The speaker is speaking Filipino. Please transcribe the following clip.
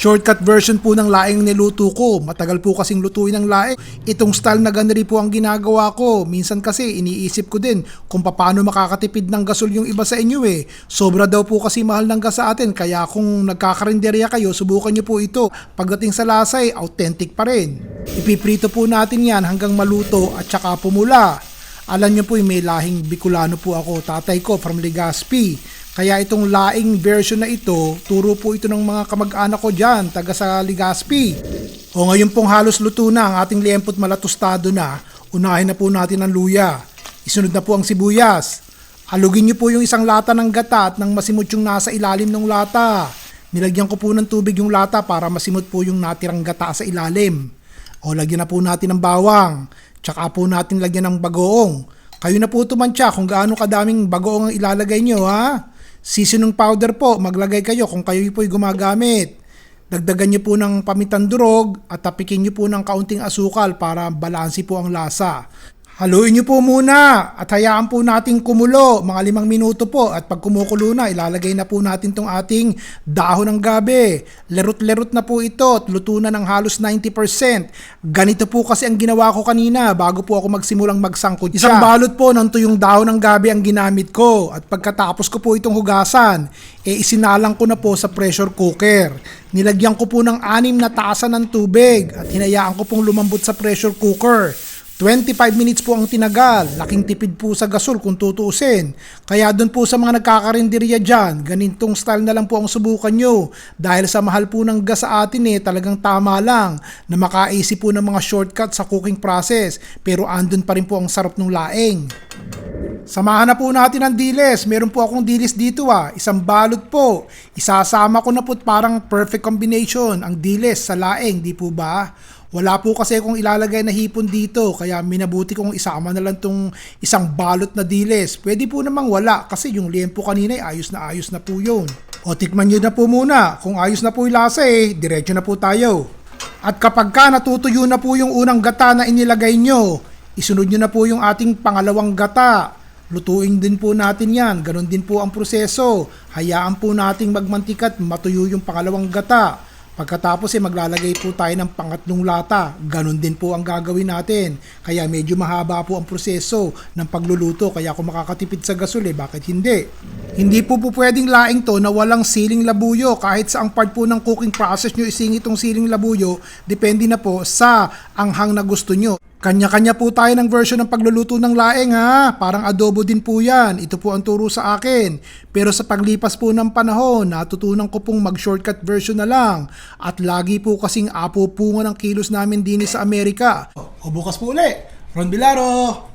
Shortcut version po ng laing niluto ko. Matagal po kasing lutuin ng laing. Itong style na ganari po ang ginagawa ko. Minsan kasi iniisip ko din kung paano makakatipid ng gasol yung iba sa inyo eh. Sobra daw po kasi mahal ng gas sa atin. Kaya kung nagkakarinderya kayo, subukan nyo po ito. Pagdating sa lasa authentic pa rin. Ipiprito po natin yan hanggang maluto at saka pumula. Alam nyo po, may lahing Bicolano po ako. Tatay ko from Legazpi. Kaya itong laing version na ito, turo po ito ng mga kamag-anak ko dyan, taga sa Legazpi. O ngayon pong halos luto na ang ating liempot malatustado na, unahin na po natin ang luya. Isunod na po ang sibuyas. Halugin nyo po yung isang lata ng gata at nang masimot yung nasa ilalim ng lata. Nilagyan ko po ng tubig yung lata para masimot po yung natirang gata sa ilalim. O lagyan na po natin ng bawang. Tsaka po natin lagyan ng bagoong. Kayo na po tumantya kung gaano kadaming bagoong ang ilalagay nyo ha. Seasoning powder po, maglagay kayo kung kayo po'y gumagamit. Dagdagan nyo po ng pamitang durog at tapikin nyo po ng kaunting asukal para balansi po ang lasa. Haluin nyo po muna at hayaan po natin kumulo mga limang minuto po at pag kumukulo na ilalagay na po natin tong ating dahon ng gabi. Lerot-lerot na po ito at luto na ng halos 90%. Ganito po kasi ang ginawa ko kanina bago po ako magsimulang magsangkot. Isang balot po ng tuyong dahon ng gabi ang ginamit ko at pagkatapos ko po itong hugasan, e isinalang ko na po sa pressure cooker. Nilagyan ko po ng anim na tasa ng tubig at hinayaan ko pong lumambot sa pressure cooker. 25 minutes po ang tinagal. Laking tipid po sa gasol kung tutuusin. Kaya doon po sa mga nagkakarinderya dyan, ganitong style na lang po ang subukan nyo. Dahil sa mahal po ng gas sa atin eh, talagang tama lang na makaisip po ng mga shortcut sa cooking process. Pero andun pa rin po ang sarap ng laing. Samahan na po natin ang dilis. Meron po akong dilis dito ah. Isang balot po. Isasama ko na po parang perfect combination ang dilis sa laing, di po ba? Wala po kasi akong ilalagay na hipon dito kaya minabuti kong isama na lang tong isang balot na dilis. Pwede po namang wala kasi yung liempo kanina ay ayos na ayos na po yun. O tikman nyo na po muna. Kung ayos na po yung lasa eh, diretso na po tayo. At kapag ka natutuyo na po yung unang gata na inilagay nyo, isunod nyo na po yung ating pangalawang gata. Lutuin din po natin yan. Ganon din po ang proseso. Hayaan po nating magmantika at matuyo yung pangalawang gata. Pagkatapos eh maglalagay po tayo ng pangatlong lata. Ganon din po ang gagawin natin. Kaya medyo mahaba po ang proseso ng pagluluto. Kaya kung makakatipid sa gasol eh, bakit hindi? Hindi po po pwedeng laing to na walang siling labuyo. Kahit sa ang part po ng cooking process nyo isingit itong siling labuyo, depende na po sa anghang na gusto nyo. Kanya-kanya po tayo ng version ng pagluluto ng laing ha. Parang adobo din po yan. Ito po ang turo sa akin. Pero sa paglipas po ng panahon, natutunan ko pong mag-shortcut version na lang. At lagi po kasing apo punga ng kilos namin din sa Amerika. O bukas po uli. Ron Bilaro!